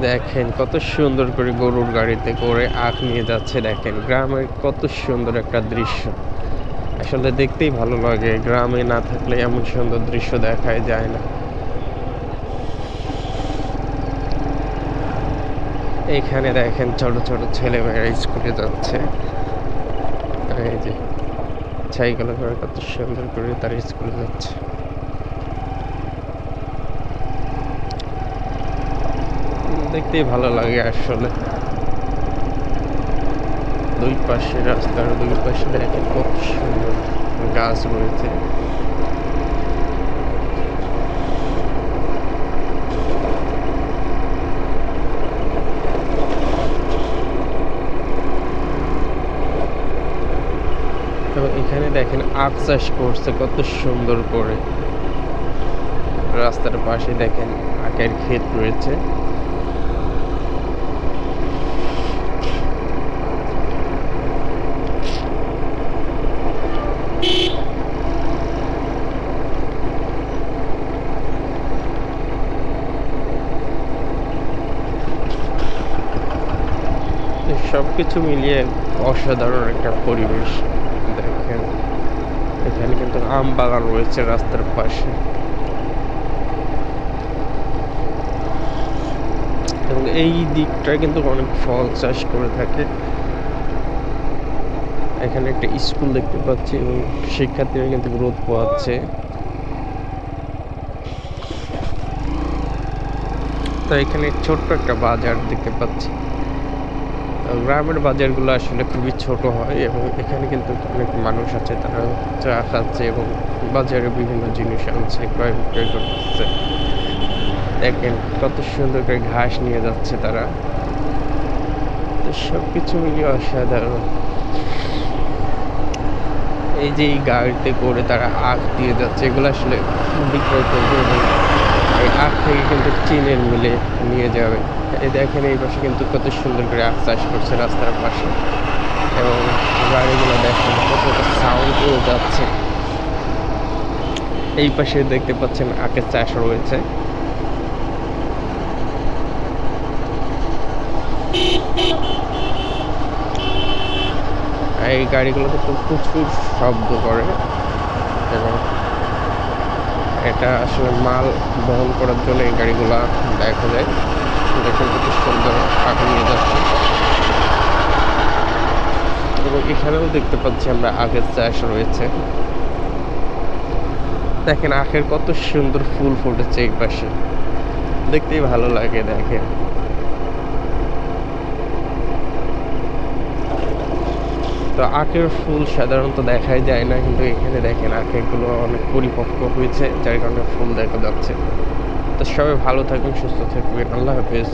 দেখেন, কত সুন্দর করে গরুর গাড়িতে করে আখ নিয়ে যাচ্ছে, দেখেন। গ্রামের কত সুন্দর একটা দৃশ্য। আসলে দেখতেই ভালো লাগে, গ্রামে না থাকলে এমন সুন্দর দৃশ্য দেখাই যায় না। এইখানে দেখেন, ছোট ছোট ছেলে মেয়েরা স্কুলে যাচ্ছে। এই যে করে কত সুন্দর করে তারা স্কুলে যাচ্ছে। দেখতেই ভালো লাগে আসলে। দুই পাশে রাস্তার দুই পাশে দেখেন কত সুন্দর গাছ রয়েছে। এখানে দেখেন আখ চাষ করছে, কত সুন্দর করে। রাস্তার পাশে দেখেন আখের ক্ষেত রয়েছে। সব কিছু মিলিয়ে অসাধারণ একটা পরিবেশ দেখেন। এখানে কিন্তু আম বাগান রয়েছে রাস্তার পাশে। এবং এই দিকটা কিন্তু অনেক ফল চাষ করে থাকে। এখানে একটা স্কুল দেখতে পাচ্ছি এবং শিক্ষার্থীরা কিন্তু গ্রোথ পাচ্ছে তো এখানে ছোট্ট একটা বাজার দেখতে পাচ্ছি। গ্রামের বাজারগুলো আসলে খুবই ছোট হয় এবং এখানে কিন্তু অনেক মানুষ আছে, তারা চা খাচ্ছে এবং বাজারে বিভিন্ন জিনিস আনছে, ক্রয় বিক্রয় করতেছে। দেখেন কত সুন্দর করে ঘাস নিয়ে যাচ্ছে তারা। তো সব কিছু মিলিয়ে অসাধারণ। এই যে এই গাড়িতে করে তারা আখ দিয়ে যাচ্ছে, এগুলো আসলে বিক্রয় করবে। এই আখ থেকে কিন্তু চীনের মিলে নিয়ে যাবে। এই দেখেন এই পাশে কিন্তু কত সুন্দর করে আখ চাষ করছে রাস্তার পাশে। এবং গাড়িগুলো দেখেন কতটা সাউন্ড করে যাচ্ছে। এই পাশে দেখতে পাচ্ছেন আখের চাষ রয়েছে। এই গাড়িগুলো কিন্তু প্রচুর শব্দ করে। এবং এটা আসলে মাল বহন করার জন্য এই গাড়িগুলা দেখা যায়। দেখুন কত সুন্দর আগুন নিয়ে যাচ্ছে। এবং এখানেও দেখতে পাচ্ছি আমরা আগের চাষ রয়েছে। দেখেন আখের কত সুন্দর ফুল ফুটেছে এই পাশে। দেখতেই ভালো লাগে দেখেন। তো আখের ফুল সাধারণত দেখাই যায় না, কিন্তু এখানে দেখেন আখেরগুলো অনেক পরিপক্ক হয়েছে, যার কারণে ফুল দেখা যাচ্ছে। তো সবাই ভালো থাকবেন সুস্থ থাকবেন আল্লাহ হাফেজ।